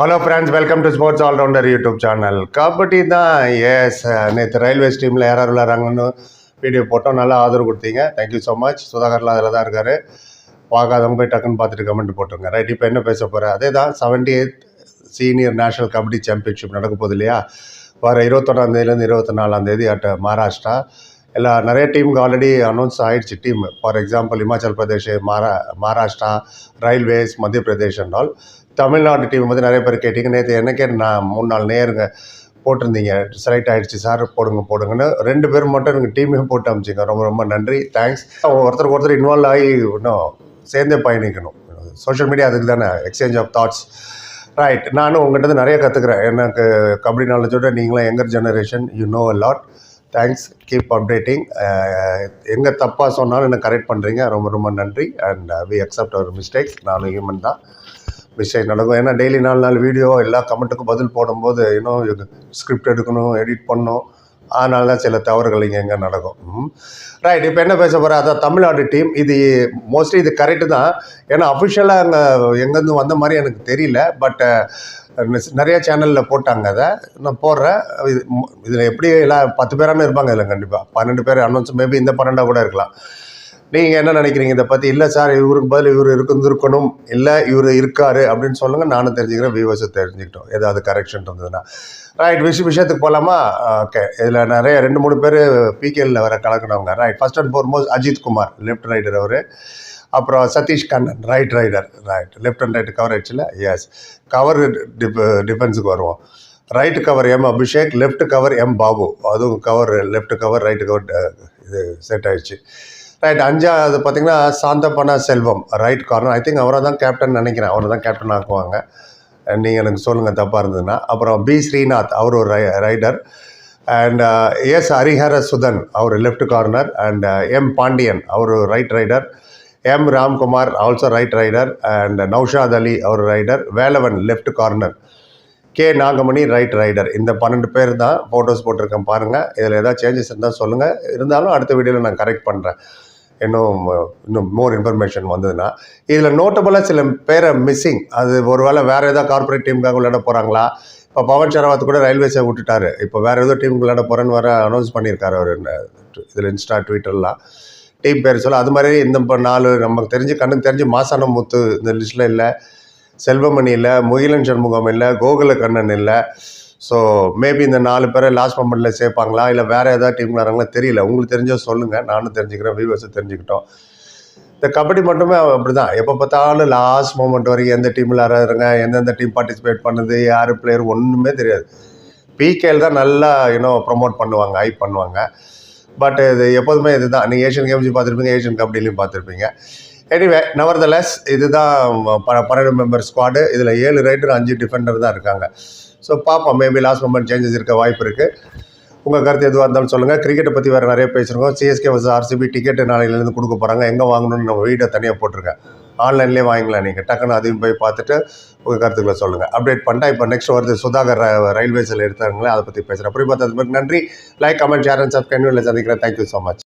Hello friends welcome to sports allrounder YouTube channel kabaddi தான் S நேற்று railways டீமில் யார் யார் விளாட்றாங்கன்னு வீடியோ போட்டோம். நல்லா ஆதரவு கொடுத்தீங்க. தேங்க்யூ ஸோ மச் சுதாகர்லாம் அதில் தான் இருக்கார். பார்க்காதவங்க போய் டக்குன்னு பார்த்துட்டு கமெண்ட் போட்டுருங்க. ரைட் இப்போ என்ன பேச போகிறேன் அதே தான் seventy eighth senior national kabaddi championship நடக்க போகுது இல்லையா? வர இருபத்தொன்னாந்தேதியிலேருந்து இருபத்தி நாலாந்தேதி அட் மகாராஷ்டிரா. எல்லா நிறைய டீமுக்கு ஆல்ரெடி அனௌன்ஸ் ஆயிடுச்சு team for example Himachal Pradesh Mara Maharashtra Railways Madhya Pradesh and all. Tamil Nadu team வந்து நிறைய பேர் கேட்டிங்க. நேற்று எனக்கே நான் மூணு நாள் நேருங்க போட்டிருந்தீங்க. செலக்ட் ஆகிடுச்சு சார் போடுங்க போடுங்கன்னு. ரெண்டு பேர் மட்டும் எனக்கு டீமே போட்டு அமிச்சிங்க. ரொம்ப ரொம்ப நன்றி. தேங்க்ஸ் ஒருத்தருக்கு ஒருத்தர் இன்வால்வ் ஆகி இன்னும் சேர்ந்தே பயணிக்கணும். சோஷியல் மீடியா அதுக்கு தானே எக்ஸ்சேஞ்ச் ஆஃப் தாட்ஸ் ரைட் நானும் உங்கள்கிட்ட நிறைய கற்றுக்குறேன் எனக்கு கபடி நாலேஜோட நீங்களும் younger generation you know a lot thanks keep updating எங்கே தப்பாக சொன்னாலும் என்ன கரெக்ட் பண்ணுறீங்க ரொம்ப ரொம்ப நன்றி. And we accept our mistakes நானும் ஹியூமன் தான். மிஸ்டேக் நடக்கும். ஏன்னா டெய்லி நாலு நாள் வீடியோ எல்லா கமெண்ட்டுக்கும் பதில் போடும்போது இன்னும் ஸ்கிரிப்ட் எடுக்கணும் எடிட் பண்ணணும். அதனால தான் சில தவறுகள் இங்கே எங்கே நடக்கும். ரைட் இப்போ என்ன பேச போகிறேன் அதான் தமிழ்நாடு டீம் இது மோஸ்ட்லி இது கரெக்டு தான். ஏன்னா அஃபிஷியலாக அங்கே எங்கேருந்து வந்த மாதிரி எனக்கு தெரியல. பட் நிறைய சேனலில் போட்டாங்க அதை. நான் போடுறேன். இது இதில் எப்படி எல்லாம் பத்து பேரான இருப்பாங்க இதில் கண்டிப்பாக பன்னெண்டு பேர் அனௌன்ஸ் மேபி இந்த பன்னெண்டாக கூட இருக்கலாம். நீங்கள் என்ன நினைக்கிறீங்க? இதை பற்றி இல்லை சார் இவருக்கு பதில் இவர் இருந்திருக்கணும். இல்லை இவர் இருக்காரு. அப்படின்னு சொல்லுங்கள் நானும் தெரிஞ்சுக்கிறேன் வியூவர்ஸை தெரிஞ்சுக்கிட்டோம். ஏதாவது கரெக்ஷன் இருந்ததுன்னா. ரைட் விஷய விஷயத்துக்கு போகலாமா ஓகே இதில் நிறைய ரெண்டு மூணு பேர் பிகேல வர கலக்குனவங்க. Right first and foremost Ajith Kumar left raider அவர். அப்புறம் Sathish Kannan right raider right left and right கவரேஜில் S cover டிஃப் டிஃபென்ஸுக்கு வருவோம். Right cover M Abhishek left cover M Babu அதுவும் cover left cover right cover இது set ஆயிடுச்சு. Right அஞ்சாவது பார்த்தீங்கன்னா Santhappana Selvam. Right corner I think அவரை தான் கேப்டன் நினைக்கிறேன். அவரை தான் கேப்டன் ஆக்குவாங்க நீங்கள் எனக்கு சொல்லுங்கள் தப்பாக இருந்ததுன்னா. அப்புறம் பி ஸ்ரீநாத் அவர் ஒரு ரை raider and S uh, Harihara Sudhan our left corner and M Pandian our right raider M Ramkumar also right raider and Naushad Ali our raider Velavan left corner K. Nagamani right raider இந்த பன்னெண்டு பேர் தான் photos போட்டிருக்கேன் பாருங்கள் இதில் ஏதாவது changes இருந்தால் சொல்லுங்கள் இருந்தாலும் அடுத்த வீடியோவில் நான் கரெக்ட் பண்ணுறேன் இன்னும் இன்னும் மோர் இன்ஃபர்மேஷன் வந்ததுன்னா இதில் நோட்டபுளாக சில பேரை மிஸ்ஸிங் அது ஒருவேளை வேறு ஏதாவது கார்ப்பரேட் டீமுக்காக விளையாட போகிறாங்களா இப்போ பவன் சரவாத் கூட ரயில்வேஸை விட்டுட்டாரு. இப்போ வேறு ஏதோ டீமுக்கு விளையாட போகிறேன்னு வர அனௌன்ஸ் பண்ணியிருக்காரு அவர். இதில் இன்ஸ்டா ட்விட்டர்லாம் டீம் பேர் சொல்ல அது மாதிரி இந்த இப்போ நாலு நமக்கு தெரிஞ்சு கண்ணுக்கு தெரிஞ்சு மாசான முத்து இந்த லிஸ்ட்டில் இல்லை. செல்வமணி இல்லை முகிலன் சண்முகம் இல்லை கோகுல கண்ணன் இல்லை. ஸோ மேபி இந்த நாலு பேரை லாஸ்ட் மொமெண்ட்டில் சேர்ப்பாங்களா? இல்லை வேறு ஏதாவது டீம் வராங்களா? தெரியல. உங்களுக்கு தெரிஞ்சால் சொல்லுங்கள் நானும் தெரிஞ்சுக்கிறேன். வியூவர்ஸும் தெரிஞ்சுக்கிட்டோம். இந்த கபடி மட்டுமே அப்படி தான் எப்போ பார்த்தாலும் லாஸ்ட் மூமெண்ட் வரைக்கும் எந்த டீமில் யாராருங்க எந்தெந்த டீம் பார்ட்டிசிபேட் பண்ணுது? யார் பிளேயர் ஒன்றுமே தெரியாது. பிகேல் தான் நல்லா இன்னும் ப்ரொமோட் பண்ணுவாங்க ஹைப் பண்ணுவாங்க. பட் இது எப்போதுமே இதுதான். நீங்கள் ஏஷியன் கேம்ஸையும் பார்த்துருப்பீங்க ஏஷியன் கபடிலையும் பார்த்துருப்பீங்க. எனிவே நவர்தலஸ் இதுதான் ப பன்னெண்டு மெம்பர் ஸ்குவாடு இதில் ஏழு ரைட்டர் அஞ்சு டிஃபெண்டர் தான் இருக்காங்க. ஸோ பார்ப்போம் மேபி லாஸ்ட் மொமெண்ட் சேஞ்சஸ் இருக்க வாய்ப்பு இருக்குது உங்கள் கருத்து எதுவாக இருந்தாலும் சொல்லுங்கள் கிரிக்கெட்டை பற்றி வேறு நிறைய பேசுகிறோம் சிஎஸ்கே வர்ஸ் ஆர்சிபி டிக்கெட்டு நாளையிலேருந்து கொடுக்க போகிறாங்க எங்கே வாங்கணும்னு நம்ம வீடியோ தனியாக போட்டிருக்கேன். ஆன்லைன்லேயே வாங்கிக்கலாம் நீங்கள் டக்குன்னு அதையும் போய் பார்த்துட்டு உங்கள் கருத்துக்களை சொல்லுங்கள் அப்டேட் பண்ணிட்டா இப்போ நெக்ஸ்ட் வருது சுதாகர் ர- ரயில்வேஸில் எடுத்தாங்களே அதை பற்றி பேசுகிறேன் அப்படி பார்த்ததுக்கு நன்றி. Like comment share and subscribe சந்திக்கிறேன். Thank you so much